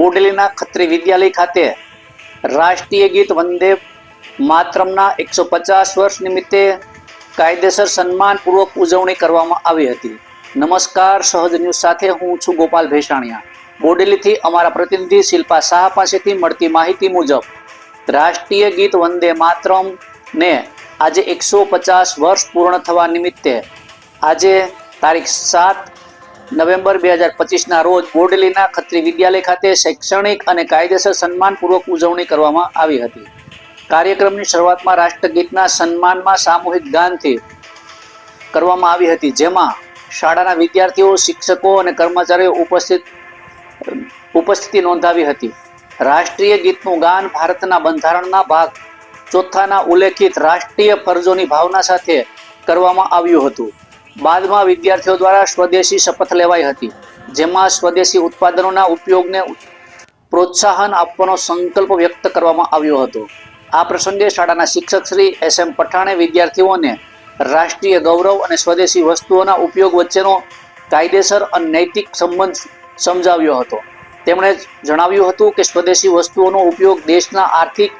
બોડેલીના ખત્રી વિદ્યાલય ખાતે રાષ્ટ્રીય ગીત વંદે માતરમના એકસો પચાસ વર્ષ નિમિત્તે કાયદેસર સન્માનપૂર્વક ઉજવણી કરવામાં આવી હતી. નમસ્કાર, સહજ ન્યૂઝ સાથે હું છું ગોપાલ ભેસાણિયા. બોડેલીથી અમારા પ્રતિનિધિ શિલ્પા શાહ પાસેથી મળતી માહિતી મુજબ, રાષ્ટ્રીય ગીત વંદે માતરમ ને આજે એકસો પચાસ વર્ષ પૂર્ણ થવા નિમિત્તે આજે તારીખ સાત નવેમ્બર બે હજાર પચીસના રોજ બોડલીના ખત્રી વિદ્યાલય ખાતે શૈક્ષણિક અને કાયદેસર સન્માનપૂર્વક ઉજવણી કરવામાં આવી હતી. કાર્યક્રમની શરૂઆતમાં રાષ્ટ્રગીતના સન્માનમાં સામૂહિક ગાનથી કરવામાં આવી હતી, જેમાં શાળાના વિદ્યાર્થીઓ, શિક્ષકો અને કર્મચારીઓ ઉપસ્થિત, ઉપસ્થિતિ નોંધાવી હતી. રાષ્ટ્રીય ગીતનું ગાન ભારતના બંધારણના ભાગ ચોથાના ઉલ્લેખિત રાષ્ટ્રીય ફરજોની ભાવના સાથે કરવામાં આવ્યું હતું. બાદમાં વિદ્યાર્થીઓ દ્વારા સ્વદેશી શપથ લેવાઈ હતી, જેમાં સ્વદેશી ઉત્પાદનોના ઉપયોગને પ્રોત્સાહન આપવાનો સંકલ્પ વ્યક્ત કરવામાં આવ્યો હતો. આ પ્રસંગે શાળાના શિક્ષક શ્રી એસ એમ પઠાણે વિદ્યાર્થીઓને રાષ્ટ્રીય ગૌરવ અને સ્વદેશી વસ્તુઓના ઉપયોગ વચ્ચેનો કાયદેસર અને નૈતિક સંબંધ સમજાવ્યો હતો. તેમણે જણાવ્યું હતું કે સ્વદેશી વસ્તુઓનો ઉપયોગ દેશના આર્થિક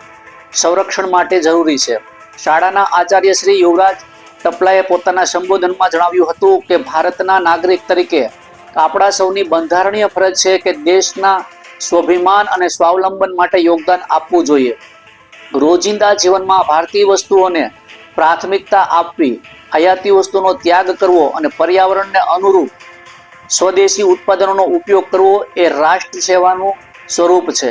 સંરક્ષણ માટે જરૂરી છે. શાળાના આચાર્ય શ્રી યુવરાજ ટપલાએ પોતાના સંબોધનમાં જણાવ્યું હતું કે ભારતના નાગરિક તરીકે આપણા સૌની બંધારણીય ફરજ છે કે દેશના સ્વાભિમાન અને સ્વાવલંબન માટે યોગદાન આપવું જોઈએ. રોજિંદા જીવનમાં ભારતીય વસ્તુઓને પ્રાથમિકતા આપવી આયાતી વસ્તુનો ત્યાગ કરવો અને પર્યાવરણને અનુરૂપ સ્વદેશી ઉત્પાદનોનો ઉપયોગ કરવો એ રાષ્ટ્ર સેવાનું સ્વરૂપ છે.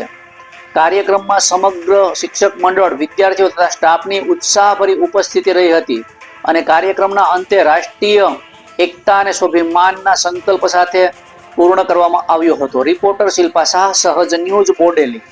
કાર્યક્રમમાં સમગ્ર શિક્ષક મંડળ, વિદ્યાર્થીઓ તથા સ્ટાફની ઉત્સાહભરી ઉપસ્થિતિ રહી હતી અને કાર્યક્રમના અંતે રાષ્ટ્રીય એકતા અને સ્વાભિમાનના સંકલ્પ સાથે પૂર્ણ કરવામાં આવ્યો હતો. રિપોર્ટર શિલ્પા શાહ, સહજ ન્યૂઝ બોડેલી.